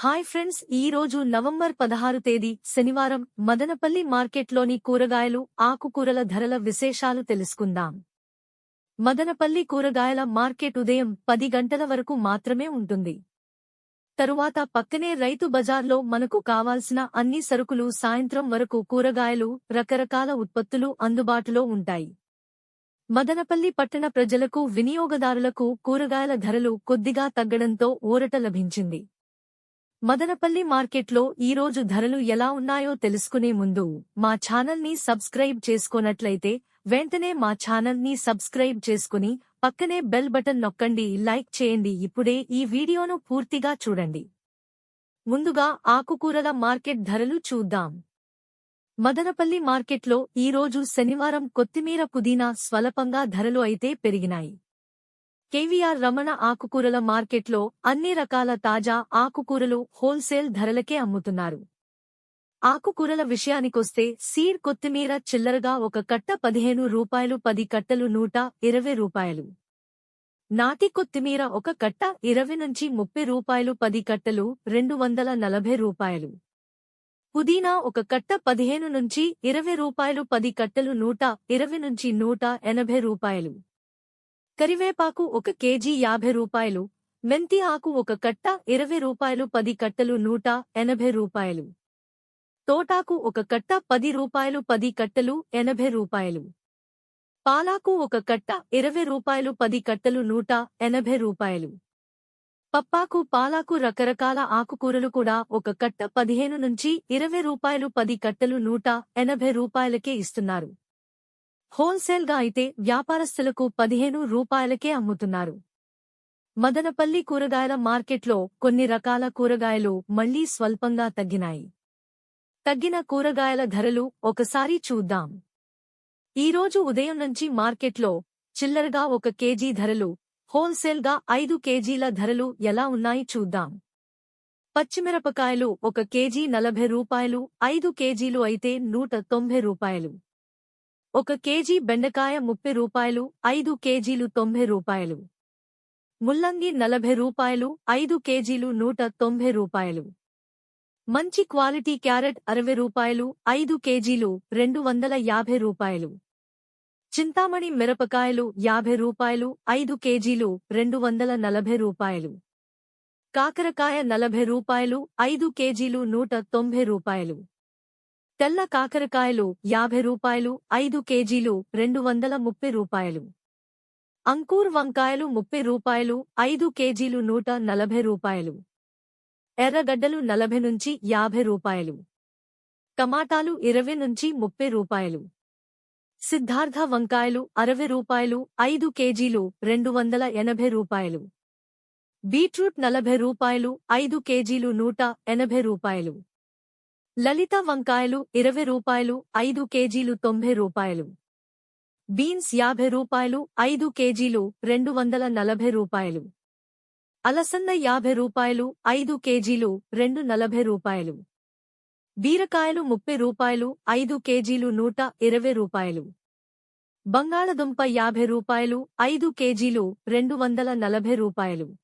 Hi friends ఈ రోజు November పదహారు తేదీ శనివారం మదనపల్లి మార్కెట్లోని కూరగాయలు ఆకుకూరల ధరల విశేషాలు తెలుసుకుందాం. మదనపల్లి కూరగాయల మార్కెట్ ఉదయం పది గంటల వరకు మాత్రమే ఉంటుంది. తరువాత పక్కనే రైతు బజార్లో మనకు కావాల్సిన అన్ని సరుకులు సాయంత్రం వరకు కూరగాయలు రకరకాల ఉత్పత్తులు అందుబాటులో ఉంటాయి. మదనపల్లి పట్టణ ప్రజలకు వినియోగదారులకు కూరగాయల ధరలు కొద్దిగా తగ్గడంతో ఊరట లభించింది. మదనపల్లి మార్కెట్లో ఈరోజు ధరలు ఎలా ఉన్నాయో తెలుసుకునే ముందు మా ఛానల్ని సబ్స్క్రైబ్ చేసుకోనట్లయితే వెంటనే మా ఛానల్ని సబ్స్క్రైబ్ చేసుకుని పక్కనే బెల్ బటన్ నొక్కండి లైక్ చేయండి. ఇప్పుడే ఈ వీడియోను పూర్తిగా చూడండి. ముందుగా ఆకుకూరల మార్కెట్ ధరలు చూద్దాం. మదనపల్లి మార్కెట్లో ఈరోజు శనివారం కొత్తిమీర పుదీనా స్వల్పంగా ధరలు అయితే పెరిగినాయి. కేవీఆర్ రమణ ఆకుకూరల మార్కెట్లో అన్ని రకాల తాజా ఆకుకూరలు హోల్సేల్ ధరలకే అమ్ముతున్నారు. ఆకుకూరల విషయానికొస్తే సీడ్ కొత్తిమీర చిల్లరగా ఒక కట్ట పదిహేను రూపాయలు పది కట్టలు నూట ఇరవై రూపాయలు. నాటి కొత్తిమీర ఒక కట్ట ఇరవై నుంచి ముప్పై రూపాయలు పది కట్టలు రెండు వందల నలభై రూపాయలు. పుదీనా ఒక కట్ట పదిహేను నుంచి ఇరవై రూపాయలు పది కట్టలు నూట ఇరవై నుంచి నూట ఎనభై రూపాయలు. కరివేపాకు ఒక కేజీ యాభై రూపాయలు మెంతి ఆకు ఒక కట్ట ఇరవై రూపాయలు పది కట్టలు నూట ఎనభై రూపాయలు. తోటాకు ఒక కట్ట పది రూపాయలు పది కట్టలు ఎనభై రూపాయలు. పాలాకు ఒక కట్ట ఇరవై రూపాయలు పది కట్టలు నూట ఎనభై రూపాయలు. పప్పాకు పాలాకు రకరకాల ఆకుకూరలు కూడా ఒక కట్ట పదిహేను నుంచి ఇరవై రూపాయలు పది కట్టలు నూట ఎనభై రూపాయలకే ఇస్తున్నారు. హోల్సేల్గా అయితే వ్యాపారస్తులకు పదిహేను రూపాయలకే అమ్ముతున్నారు. మదనపల్లి కూరగాయల మార్కెట్లో కొన్ని రకాల కూరగాయలు మళ్ళీ స్వల్పంగా తగ్గినాయి. తగ్గిన కూరగాయల ధరలు ఒకసారి చూద్దాం. ఈరోజు ఉదయం నుంచి మార్కెట్లో చిల్లరగా ఒక కేజీ ధరలు హోల్సేల్గా ఐదు కేజీల ధరలు ఎలా ఉన్నాయి చూద్దాం. పచ్చిమిరపకాయలు ఒక కేజీ నలభై రూపాయలు ఐదు కేజీలు అయితే నూట తొంభై రూపాయలు. ఒక కేజీ బెండకాయ ముప్పై రూపాయలు ఐదు కేజీలు తొంభై రూపాయలు. ముల్లంగి నలభై రూపాయలు ఐదు కేజీలు నూట తొంభై రూపాయలు. మంచి క్వాలిటీ క్యారెట్ అరవై రూపాయలు ఐదు కేజీలు రెండు వందల యాభై రూపాయలు. చింతామణి మిరపకాయలు యాభై రూపాయలు ఐదు కేజీలు రెండు వందల నలభై రూపాయలు. కాకరకాయ నలభై రూపాయలు ఐదు కేజీలు నూట తొంభై రూపాయలు. తెల్ల కాకరకాయలు యాభై రూపాయలు ఐదు కేజీలు రెండు వందల ముప్పై రూపాయలు. అంకూర్ వంకాయలు ముప్పై రూపాయలు ఐదు కేజీలు నూట నలభై రూపాయలు. ఎర్రగడ్డలు నలభై నుంచి యాభై రూపాయలు. టమాటాలు ఇరవై నుంచి ముప్పై రూపాయలు. సిద్ధార్థ వంకాయలు అరవై రూపాయలు ఐదు కేజీలు రెండు వందల ఎనభై రూపాయలు. బీట్రూట్ నలభై రూపాయలు ఐదు కేజీలు నూట ఎనభై రూపాయలు. లలిత వంకాయలు ఇరవై రూపాయలు ఐదు కేజీలు తొంభై రూపాయలు. బీన్స్ యాభై రూపాయలు ఐదు కేజీలు రెండు వందల నలభై రూపాయలు. అలసంద యాభై రూపాయలు ఐదు కేజీలు రెండు నలభై రూపాయలు. బీరకాయలు ముప్పై రూపాయలు ఐదు కేజీలు నూట ఇరవై రూపాయలు. బంగాళదుంప యాభై రూపాయలు ఐదు కేజీలు రెండు వందల నలభై రూపాయలు.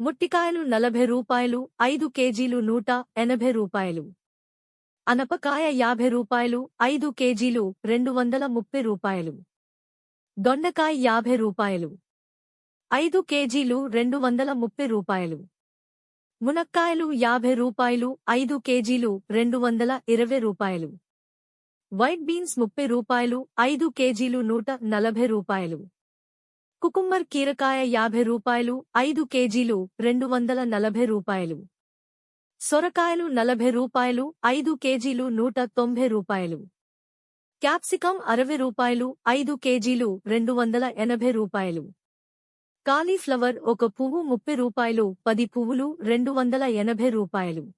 ముట్టికాయలు నలభై రూపాయలు ఐదు కేజీలు నూట ఎనభై రూపాయలు. అనపకాయ యాభై రూపాయలు ఐదు కేజీలు రెండు వందల ముప్పై రూపాయలు. దొండకాయ యాభై రూపాయలు ఐదు కేజీలు రెండు వందల ముప్పై రూపాయలు. మునక్కాయలు యాభై రూపాయలు ఐదు కేజీలు రెండు వందల ఇరవై రూపాయలు. వైట్ బీన్స్ ముప్పై రూపాయలు ఐదు కేజీలు నూట నలభై రూపాయలు. కుకుమ్మర్ కీరకాయ యాభై రూపాయలు ఐదు కేజీలు రెండు వందల నలభై రూపాయలు. సొరకాయలు నలభై రూపాయలు ఐదు కేజీలు నూట తొంభై రూపాయలు. క్యాప్సికం అరవై రూపాయలు ఐదు కేజీలు రెండు వందల ఎనభై రూపాయలు. కాలీఫ్లవర్ ఒక పువ్వు ముప్పై రూపాయలు పది పువ్వులు రెండు వందల ఎనభై రూపాయలు.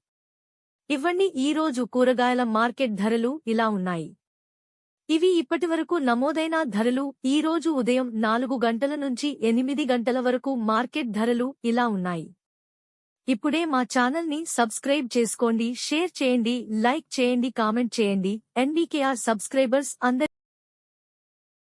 ఇవ్వండి ఈరోజు కూరగాయల మార్కెట్ ధరలు ఇలా ఉన్నాయి. ఇవి ఇప్పటివరకు నమోదైన ధరలు ఈరోజు ఉదయం నాలుగు గంటల నుంచి ఎనిమిది గంటల వరకు మార్కెట్ ధరలు ఇలా ఉన్నాయి. ఇప్పుడే మా ఛానల్ని సబ్స్క్రైబ్ చేసుకోండి షేర్ చేయండి లైక్ చేయండి కామెంట్ చేయండి. ఎన్డీకేఆర్ సబ్స్క్రైబర్స్ అందరి